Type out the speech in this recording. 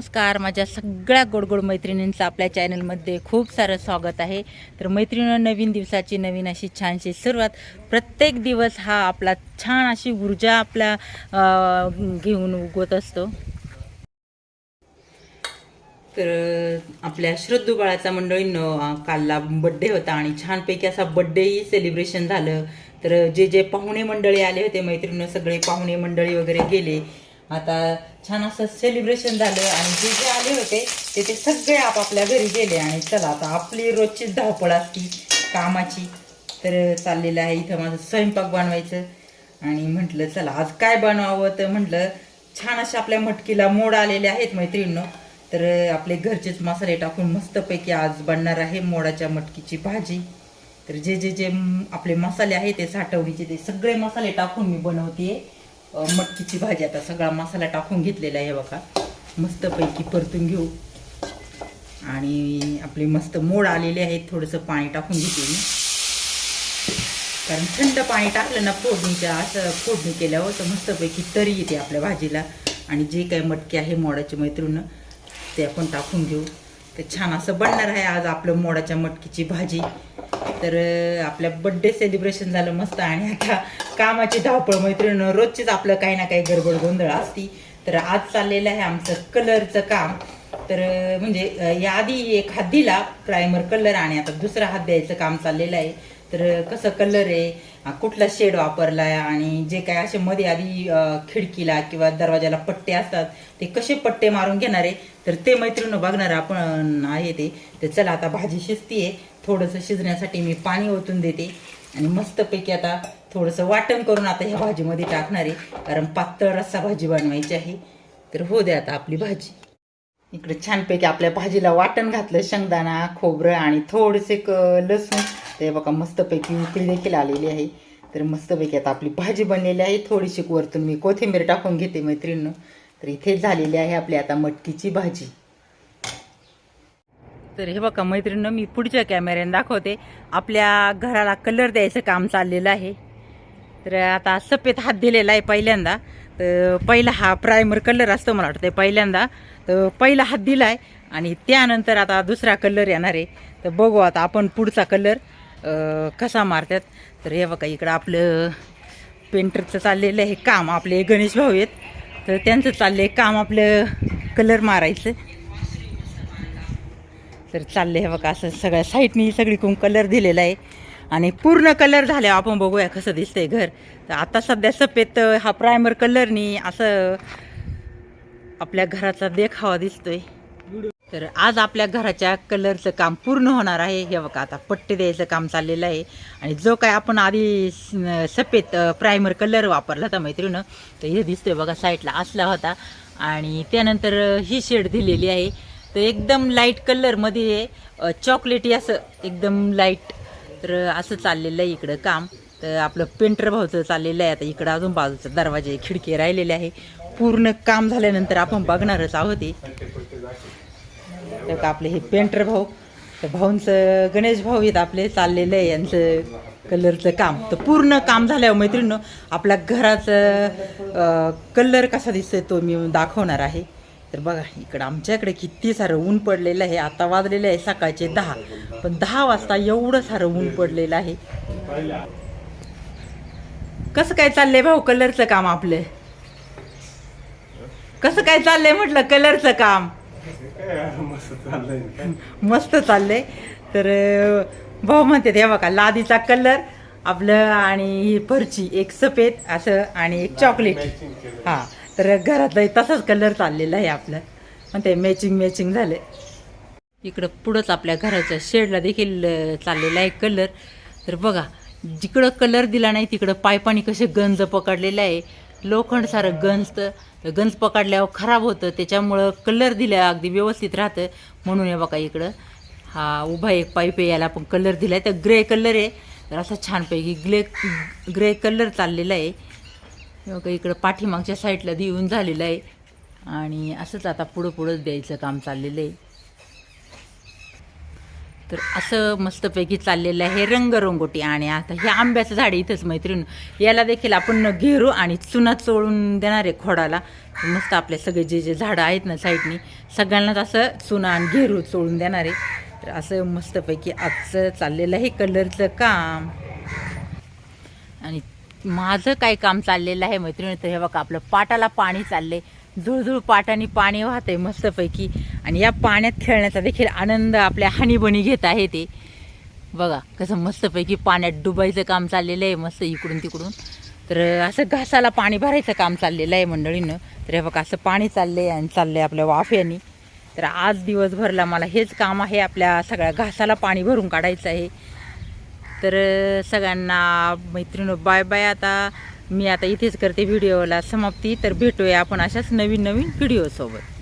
नमस्कार माझ्या सगळ्या गोडगोड मैत्रिणींचं आपल्या चॅनलमध्ये खूप सारं स्वागत आहे. तर मैत्रिणं नवीन दिवसाची नवीन अशी छानशी सुरुवात. प्रत्येक दिवस हा आपला छान अशी ऊर्जा आपल्या घेऊन उगवत असतो. तर आपल्या श्रद्धू बाळाचा मंडळीनं कालला बड्डे होता आणि छानपैकी असा बड्डेही सेलिब्रेशन झालं. तर जे जे पाहुणे मंडळी आले होते मैत्रिणीनं सगळे पाहुणे मंडळी वगैरे गेले. आता छान असं सेलिब्रेशन झालं आणि जे जे आले होते ते ते सगळे आपापल्या घरी गेले आणि चला आता आपली रोजचीच धावपळ असती कामाची. तर चाललेलं आहे इथं माझं स्वयंपाक बनवायचं. आणि म्हटलं चला आज काय बनवावं? तर म्हटलं छान अशा आपल्या मटकीला मोड आलेले आहेत मैत्रिणींनो. तर आपले घरचेच मसाले टाकून मस्तपैकी आज बनणार आहे मोडाच्या मटकीची भाजी. तर जे जे जे आपले मसाले आहेत ते साठवणीचे ते सगळे मसाले टाकून मी बनवते मटकीची भाजी आता सगळा मसाला टाकून घेतलेला आहे बघा. मस्तपैकी परतून घेऊ. आणि आपले मस्त मोड आलेले आहेत थोडंसं पाणी टाकून घेते मी. कारण थंड पाणी टाकलं ना फोडणीच्या असं फोडणी केल्यावर तर मस्तपैकी तरी येते आपल्या भाजीला. आणि जे काही मटके आहे मोडाची मैत्रीण ते आपण टाकून घेऊ. तर छान असं बनणार आहे आज आपलं मोडाच्या मटकीची भाजी. तर आपल्या बड्डे सेलिब्रेशन झालं मस्त आणि आता कामाची धावपळ. मैत्रीण रोजचीच आपलं काही ना काही गडबड गोंधळ असती. तर आज चाललेलं आहे आमचं कलरचं काम. तर म्हणजे याआधी एक हात दिला प्रायमर कलर आणि आता दुसरा हात द्यायचं काम चाललेलं आहे. तर कसं कलर आहे? कुठला शेड वापरलाय? आणि जे काय असे मध्ये आधी खिडकीला किंवा दरवाजाला पट्टे असतात ते कसे पट्टे मारून घेणार आहे? तर ते मैत्रीण बघणार आपण आहे ते. तर चला आता भाजी शिजतीये. थोडंसं शिजण्यासाठी मी पाणी ओतून देते. आणि मस्तपैकी आता थोडंसं वाटण करून आता ह्या भाजीमध्ये टाकणार आहे. कारण पातळ रस्सा भाजी बनवायची आहे. तर हो द्या आता आपली भाजी. इकडे छानपैकी आपल्या भाजीला वाटण घातलं. शेंगदाणा खोबरं आणि थोडेसे क लसूण. ते बघा मस्तपैकी उकळी देखील आलेली आहे. तर मस्तपैकी आता आपली भाजी बनलेली आहे. थोडीशी वरतून मी कोथिंबीर टाकून घेते मैत्रिणीनं. तर इथे झालेली आहे आपली आता मटकीची भाजी. तर हे बघा मैत्रिणीनं मी पुढच्या कॅमेऱ्याने दाखवते. आपल्या घराला कलर द्यायचं काम चाललेलं आहे. तर आता सफेद हात दिलेला आहे पहिल्यांदा. तर पहिला हा प्रायमर कलर असतो मला वाटतं पहिल्यांदा. तर पहिला हात दिला आहे आणि त्यानंतर आता दुसरा कलर येणार आहे. तर बघू आता आपण पुढचा कलर कसा मारतात तर हे बघा इकडं आपलं पेंटरचं चाललेलं हे काम आपले गणेश भाऊ आहेत. तर त्यांचं चाललं आहे काम आपलं कलर मारायचं. तर चाललं हे बघा असं सगळ्या साईडनी सगळीकडून कलर दिलेला आहे. आणि पूर्ण कलर झाल्यावर आपण बघूया कसं दिसतंय घर. तर आता सध्या सफेद हा प्रायमर कलरनी असं आपल्या घराचा देखावा दिसतोय. तर आज आपल्या घराच्या कलरचं काम पूर्ण होणार आहे. हे बघा आता पट्टे द्यायचं काम चाललेलं आहे. आणि जो काय आपण आधी स- सफेद प्रायमर कलर वापरला होता मैत्रीनं तर हे दिसतोय बघा साईडला असला होता. आणि त्यानंतर ही शेड दिलेली आहे. तर एकदम लाइट कलरमध्ये हे चॉकलेटी असं एकदम लाइट तर असं चाललेलं आहे इकडं काम. तर आपलं पेंटर भाऊचं चाललेलं आहे. आता इकडं अजून बाजूचं दरवाजे खिडकी राहिलेले आहे. पूर्ण काम झाल्यानंतर आपण बघणारच आहोत तर का आपले हे पेंटर भाऊ? तर भाऊंचं गणेश भाऊ आहेत आपले चाललेलं आहे यांचं कलरचं काम. तर पूर्ण काम झाल्यावर मैत्रिणीनं आपल्या घराचं कलर कसा दिसतोय तो मी दाखवणार आहे. तर बघा इकडं आमच्याकडे किती सारं ऊन पडलेलं आहे. आता वाजलेलं आहे सकाळचे दहा. पण दहा वाजता एवढं सारं ऊन पडलेलं आहे. कसं काय चाललंय भाऊ कलरचं काम आपलं? कसं काय चाललंय म्हटलं कलरचं काम? मस्त चाललंय. तर भाऊ म्हणते हे बघा लादीचा कलर आपलं आणि ही फरची एक सफेद असं आणि एक चॉकलेट हा तर घरातलं तसाच कलर चाललेला आहे आपलं. म्हणते मॅचिंग मॅचिंग झालं इकडं पुढंच आपल्या घराच्या शेडला देखील चाललेला आहे कलर. तर बघा जिकडं कलर दिला नाही तिकडं पायपानी कसे गंज पकडलेलं आहे. लोखंड सारं गंजतं. तर गंज पकडल्यावर खराब होतं त्याच्यामुळं कलर दिल्या अगदी व्यवस्थित राहतं म्हणून हे बघा इकडं. हा उभा एक पाईप आहे याला पण कलर दिला आहे तर ग्रे कलर आहे. तर असा छानपैकी ग्ले ग्रे कलर चाललेला आहे. बघा इकडं पाठीमागच्या साईडला देऊन झालेलं आहे. आणि असंच आता पुढं पुढंच द्यायचं काम चाललेलं आहे. तर असं मस्तपैकी चाललेलं आहे. रंगरंगोटी आणि आता हे आंब्याचं झाड इथंच मैत्रीण. याला देखील आपण घेरू आणि चुना चोळून देणार आहे खोडाला. मस्त आपले सगळे जे जे झाडं आहेत ना साईडनी सगळ्यांनाच असं चुना आणि घेरू चोळून देणार आहे. तर असं मस्तपैकी आजचं चाललेलं आहे कलरचं काम. आणि माझं काय काम चाललेलं आहे मैत्रिणी तर हे बघा आपलं पाटाला पाणी चाललंय. झुळझुळ पाटाने पाणी वाहतंय मस्तपैकी. आणि या पाण्यात खेळण्याचा देखील आनंद आपल्या हानीबणी घेत आहे ते. बघा कसं मस्तपैकी पाण्यात डुबायचं काम चाललेलं आहे मस्त इकडून तिकडून. तर असं घासाला पाणी भरायचं काम चाललेलं आहे मंडळीनं. तर हे बघा असं पाणी चाललंय आणि चाललंय आपल्या वाफ्यानी तर आज दिवसभरला मला हेच काम आहे आपल्या सगळ्या घासाला पाणी भरून काढायचं आहे. तर सगळ्यांना मैत्रिणी बाय बाय आता. मी आता इथेच करते व्हिडिओला समाप्ती. तर भेटूया आपण अशाच नवीन नवीन व्हिडिओसोबत